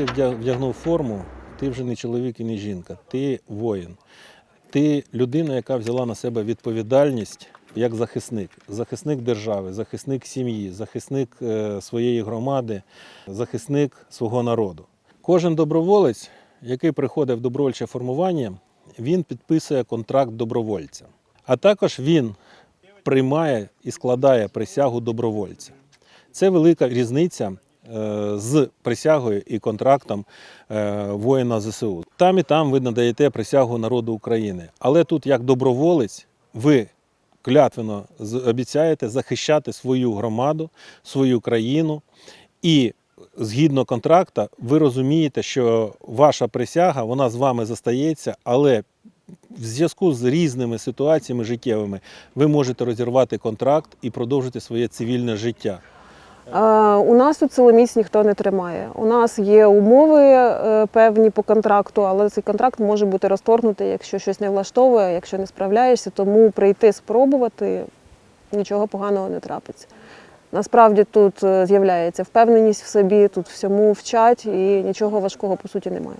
Ти вдягнув форму, ти вже не чоловік і не жінка, ти воїн. Ти людина, яка взяла на себе відповідальність як захисник, захисник держави, захисник сім'ї, захисник е, своєї громади, захисник свого народу. Кожен доброволець, який приходить в добровольче формування, він підписує контракт добровольця. А також він приймає і складає присягу добровольця. Це велика різниця з присягою і контрактом е, воїна ЗСУ. Там і там ви надаєте присягу народу України. Але тут, як доброволець, ви клятвено обіцяєте захищати свою громаду, свою країну. І згідно контракта, ви розумієте, що ваша присяга вона з вами застається, але в зв'язку з різними ситуаціями життєвими ви можете розірвати контракт і продовжити своє цивільне життя. У нас тут силоміць ніхто не тримає. У нас є умови е, певні по контракту, але цей контракт може бути розторгнутий, якщо щось не влаштовує, якщо не справляєшся. Тому прийти спробувати нічого поганого не трапиться. Насправді тут е, з'являється впевненість в собі, тут всьому вчать і нічого важкого по суті немає.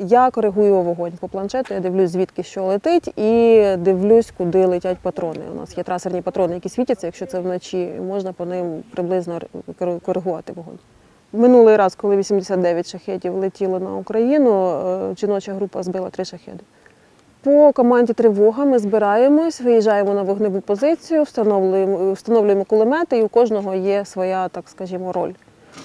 Я коригую вогонь по планшету, я дивлюсь, звідки що летить, і дивлюсь, куди летять патрони. У нас є трасерні патрони, які світяться, якщо це вночі, можна по ним приблизно коригувати вогонь. Минулий раз, коли 89 шахетів летіло на Україну, е, жіноча група збила три шахеди. По команді тривога ми збираємось, виїжджаємо на вогневу позицію, встановлюємо, встановлюємо кулемети, і у кожного є своя, так скажімо, роль.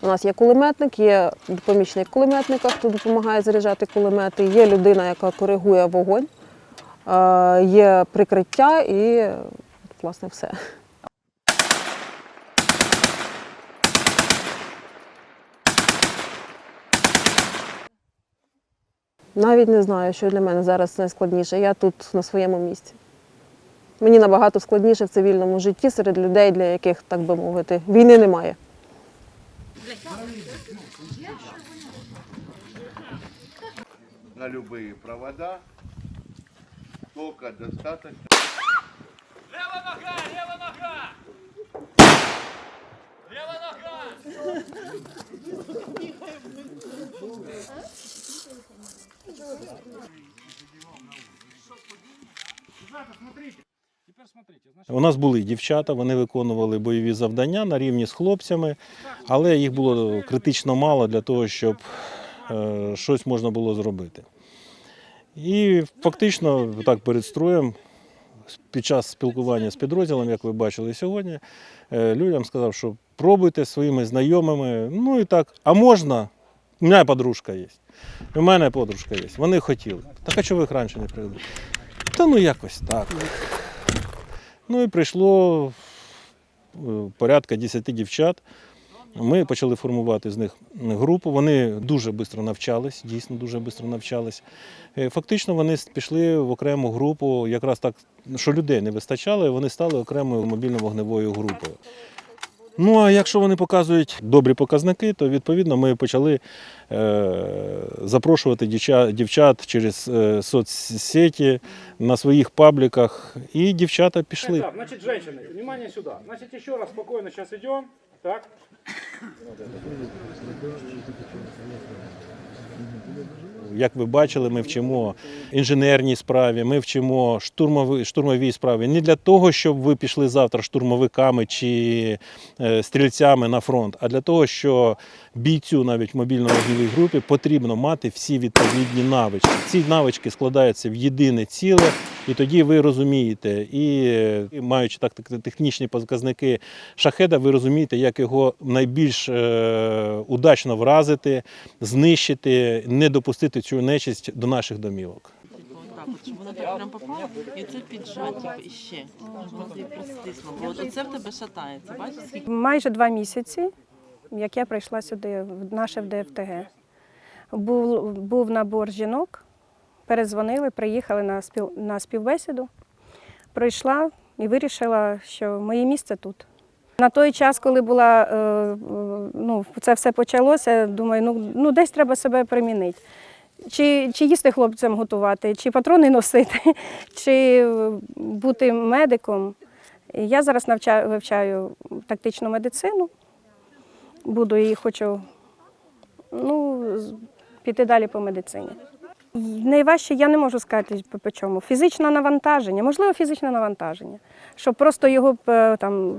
У нас є кулеметник, є помічник кулеметника, хто допомагає заряджати кулемети, є людина, яка коригує вогонь, є прикриття і, власне, все. Навіть не знаю, що для мене зараз найскладніше. Я тут на своєму місці. Мені набагато складніше в цивільному житті серед людей, для яких, так би мовити, війни немає. На любые провода. Только достаточно. Лева нога, лева нога! Лева нога! У нас були дівчата, вони виконували бойові завдання на рівні з хлопцями, але їх було критично мало для того, щоб е, щось можна було зробити. І фактично, так перед строєм, під час спілкування з підрозділом, як ви бачили сьогодні, е, людям сказав, що пробуйте своїми знайомими. Ну і так, а можна? У мене подружка є. У мене подружка є. Вони хотіли. Так а чого ви їх раніше не привели? Та ну якось так. Ну і прийшло е, порядка 10 дівчат. Ми почали формувати з них групу. Вони дуже швидко навчались, дійсно дуже швидко навчались. Е, Фактично вони пішли в окрему групу, якраз так, що людей не вистачало, і вони стали окремою мобільно-вогневою групою. Ну а якщо вони показують добрі показники, то відповідно ми почали е, запрошувати дівчат, через е, соцсеті на своїх пабліках, і дівчата пішли. Так, значить, жінки, внимание сюди. Значить, ще раз спокійно зараз йдемо. Так. Як ви бачили, ми вчимо інженерній справі, ми вчимо штурмові, штурмовій справі. Не для того, щоб ви пішли завтра штурмовиками чи е, стрільцями на фронт, а для того, що бійцю навіть в мобільно-вогневій групі потрібно мати всі відповідні навички. Ці навички складаються в єдине ціле, і тоді ви розумієте, і е, маючи так так- технічні показники шахеда, ви розумієте, як його найбільш е, удачно вразити, знищити, не допустити цю нечисть до наших домівок. Вона так прям попала, і це піджать типу, іще. Бо оце в тебе шатається, бачиш, Майже два місяці, як я прийшла сюди, в наше в ДФТГ. Був, був набор жінок, перезвонили, приїхали на, спів, на співбесіду. Прийшла і вирішила, що моє місце тут. На той час, коли була, е, ну, це все почалося, думаю, ну, ну десь треба себе примінити. Чи, чи їсти хлопцям готувати, чи патрони носити, чи бути медиком. Я зараз навчаю, вивчаю тактичну медицину. Буду її хочу ну, піти далі по медицині. Найважче я не можу сказати по- чому. Фізичне навантаження, можливо, фізичне навантаження, щоб просто його е, там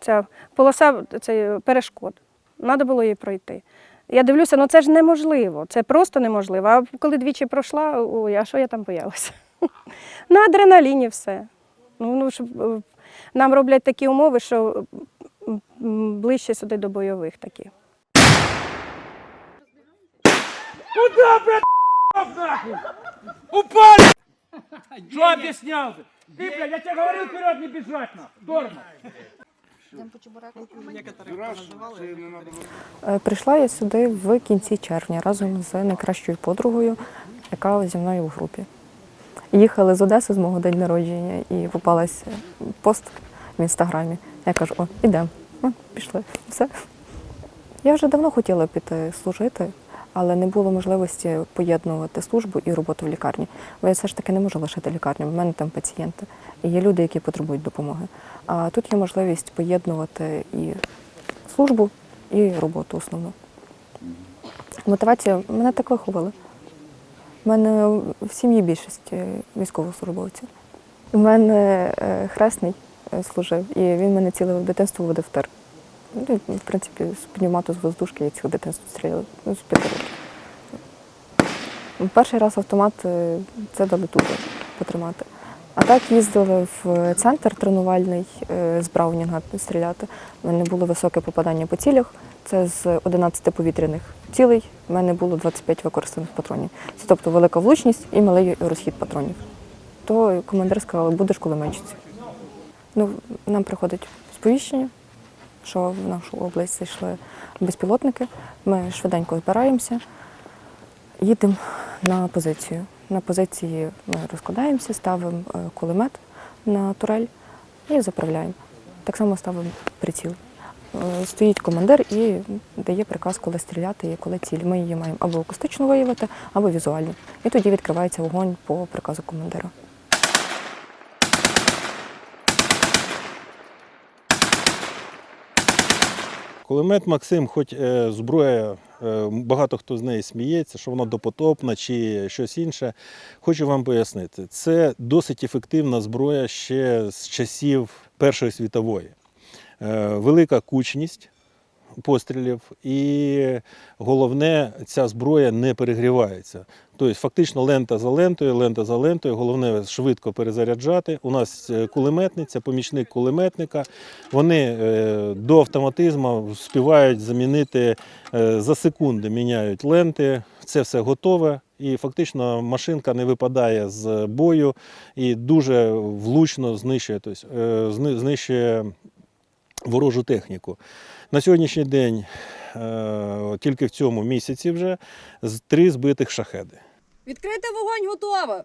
ця полоса це перешкод. Треба було її пройти. Я дивлюся, ну це ж неможливо, це просто неможливо. А коли двічі пройшла, ой, а що я там боялася? На адреналіні все. Ну, ну, щоб, е, нам роблять такі умови, що ближче сюди до бойових такі. Упали! Что объяснял ты? Ты, блядь, я тебе говорил вперед не бежать на. Дорма. Е, Прийшла я сюди в кінці червня разом з найкращою подругою, яка зі мною в групі. Їхали з Одеси з мого день народження і попалась пост в інстаграмі. Я кажу, о, ідемо. Ну, Пішли. Все. Я вже давно хотіла піти служити, але не було можливості поєднувати службу і роботу в лікарні. Бо я все ж таки не можу лишити лікарню, в мене там пацієнти. І є люди, які потребують допомоги. А тут є можливість поєднувати і службу, і роботу основну. Мотивація мене так виховали. У мене в сім'ї більшість е, військовослужбовців. У мене е, хресний е, служив, і він мене ціле дитинство водив в тир. Ну, в принципі, з пневмату з воздушки я ціле дитинство стріляла ну, з років. Перший раз автомат е, це дали тут потримати. А так їздили в центр тренувальний е, з Браунінга стріляти. У мене було високе попадання по цілях. Це з 11 повітряних цілей. У мене було 25 використаних патронів. Це тобто велика влучність і малий розхід патронів. То командир сказав, будеш кулеметчицею. Ну, нам приходить сповіщення, що в нашу область зайшли безпілотники. Ми швиденько збираємося, їдемо на позицію. На позиції ми розкладаємося, ставимо е, кулемет на турель і заправляємо. Так само ставимо приціл. Е, Стоїть командир і дає приказ, коли стріляти і коли ціль. Ми її маємо або акустично виявити, або візуально. І тоді відкривається вогонь по приказу командира. Кулемет Максим, хоч е, зброя, е, багато хто з неї сміється, що вона допотопна чи щось інше. Хочу вам пояснити, це досить ефективна зброя ще з часів Першої світової. Е, Велика кучність пострілів, і головне, ця зброя не перегрівається. Тобто, фактично, лента за лентою, лента за лентою. Головне швидко перезаряджати. У нас е, кулеметниця, помічник кулеметника. Вони е, до автоматизму співають замінити е, за секунди, міняють ленти. Це все готове. І фактично машинка не випадає з бою і дуже влучно знищує, тобто, знищує ворожу техніку. На сьогоднішній день, е, тільки в цьому місяці вже три збитих шахеди. Відкрити вогонь готово.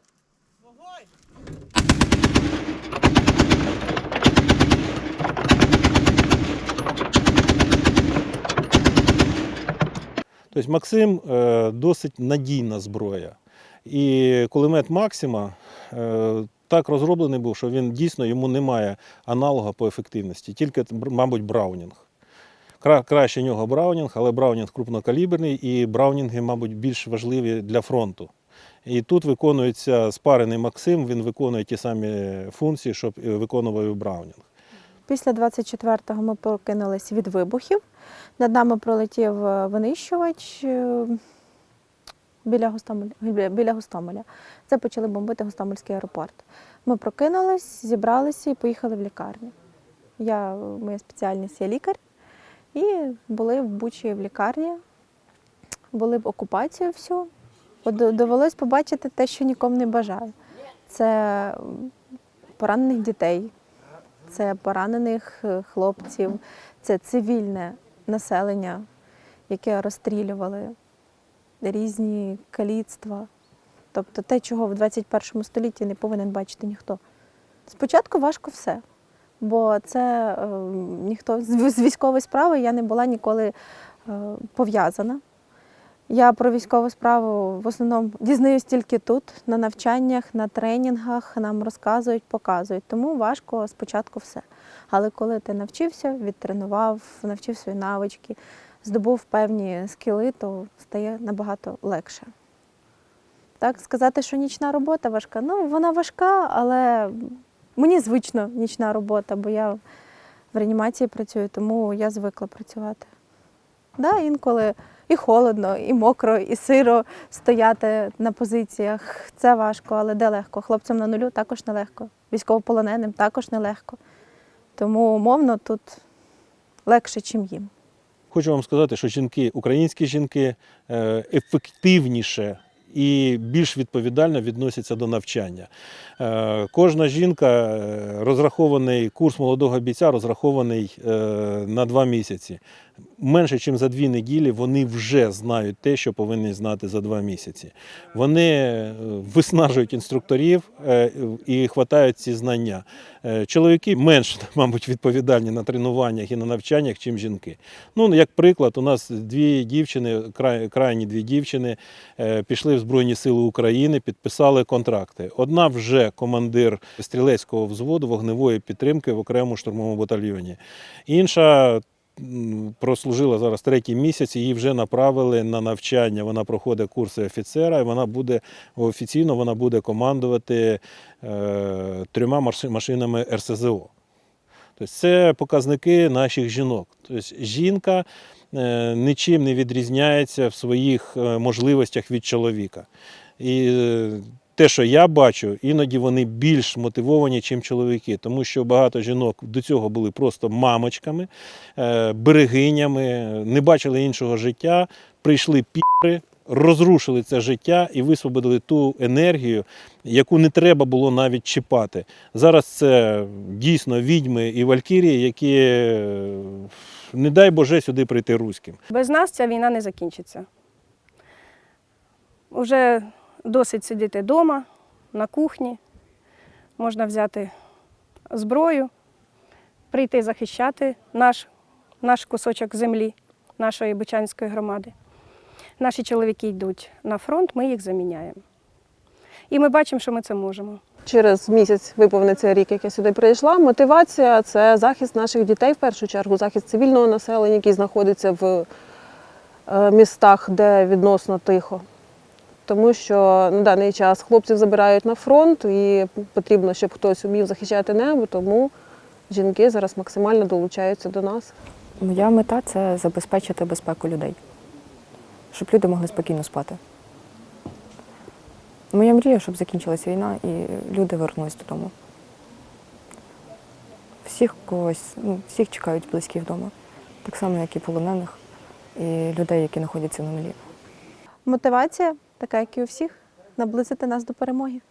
Тобто Максим е, досить надійна зброя. І кулемет Максима е, так розроблений був, що він дійсно йому немає аналога по ефективності, тільки, мабуть, Браунінг. Кра- Краще нього Браунінг, але Браунінг крупнокаліберний, і Браунінги, мабуть, більш важливі для фронту. І тут виконується спарений Максим, він виконує ті самі функції, що е, виконував Браунінг. Після 24-го ми прокинулись від вибухів. Над нами пролетів е, винищувач е, біля Гостомеля. біля- Гостомеля. Це почали бомбити Гостомельський аеропорт. Ми прокинулись, зібралися і поїхали в лікарню. Я, моя спеціальність є лікар. І були в Бучі в лікарні, були в окупацію всю. Довелось побачити те, що нікому не бажаю. Це поранених дітей, це поранених е, хлопців, це цивільне населення, яке розстрілювали, різні каліцтва. Тобто те, чого в 21 столітті не повинен бачити ніхто. Спочатку важко все, бо це е, ніхто з військової справи я не була ніколи е, пов'язана. Я про військову справу в основному дізнаюсь тільки тут, на навчаннях, на тренінгах, нам розказують, показують. Тому важко спочатку все. Але коли ти навчився, відтренував, навчив свої навички, здобув певні скіли, то стає набагато легше. Так, сказати, що нічна робота важка. Ну, вона важка, але мені звично нічна робота, бо я в реанімації працюю, тому я звикла працювати. Да, інколи і холодно, і мокро, і сиро стояти на позиціях. Це важко, але де легко. Хлопцям на нулю також нелегко. Військовополоненим також нелегко. Тому умовно тут легше, чим їм. Хочу вам сказати, що жінки, українські жінки е, ефективніше і більш відповідально відносяться до навчання. Е, Кожна жінка е, розрахований курс молодого бійця розрахований е, на два місяці. Менше, ніж за дві неділі, вони вже знають те, що повинні знати за два місяці. Вони е, виснажують інструкторів е, і хватають ці знання. Е, Чоловіки менш, мабуть, відповідальні на тренуваннях і на навчаннях, чим жінки. Ну, як приклад, у нас дві дівчини, крайні дві дівчини, пішли в Збройні Сили України, підписали контракти. Одна вже командир стрілецького взводу вогневої підтримки в окремому штурмовому батальйоні. Інша прослужила зараз третій місяць, її вже направили на навчання. Вона проходить курси офіцера, і вона буде офіційно вона буде командувати е, трьома машинами РСЗО. Тобто це показники наших жінок. Тобто жінка е, нічим не відрізняється в своїх е, можливостях від чоловіка. І е, те, що я бачу, іноді вони більш мотивовані, ніж чоловіки, тому що багато жінок до цього були просто мамочками, е, берегинями, не бачили іншого життя, прийшли піри, розрушили це життя і висвободили ту енергію, яку не треба було навіть чіпати. Зараз це дійсно відьми і валькірії, які, е, не дай Боже, сюди прийти руським. Без нас ця війна не закінчиться. Уже досить сидіти вдома, на кухні. Можна взяти зброю, прийти захищати наш, наш кусочок землі, нашої Бучанської громади. Наші чоловіки йдуть на фронт, ми їх заміняємо. І ми бачимо, що ми це можемо. Через місяць виповниться рік, як я сюди прийшла. Мотивація це захист наших дітей в першу чергу, захист цивільного населення, який знаходиться в е, містах, де відносно тихо. Тому що на даний час хлопців забирають на фронт, і потрібно, щоб хтось умів захищати небо, тому жінки зараз максимально долучаються до нас. Моя мета це забезпечити безпеку людей, щоб люди могли спокійно спати. Моя мрія, щоб закінчилася війна і люди вернулись додому. Всіх когось, ну, всіх чекають близькі вдома, так само, як і полонених, і людей, які знаходяться на нулі. Мотивація, така як і у всіх, наблизити нас до перемоги.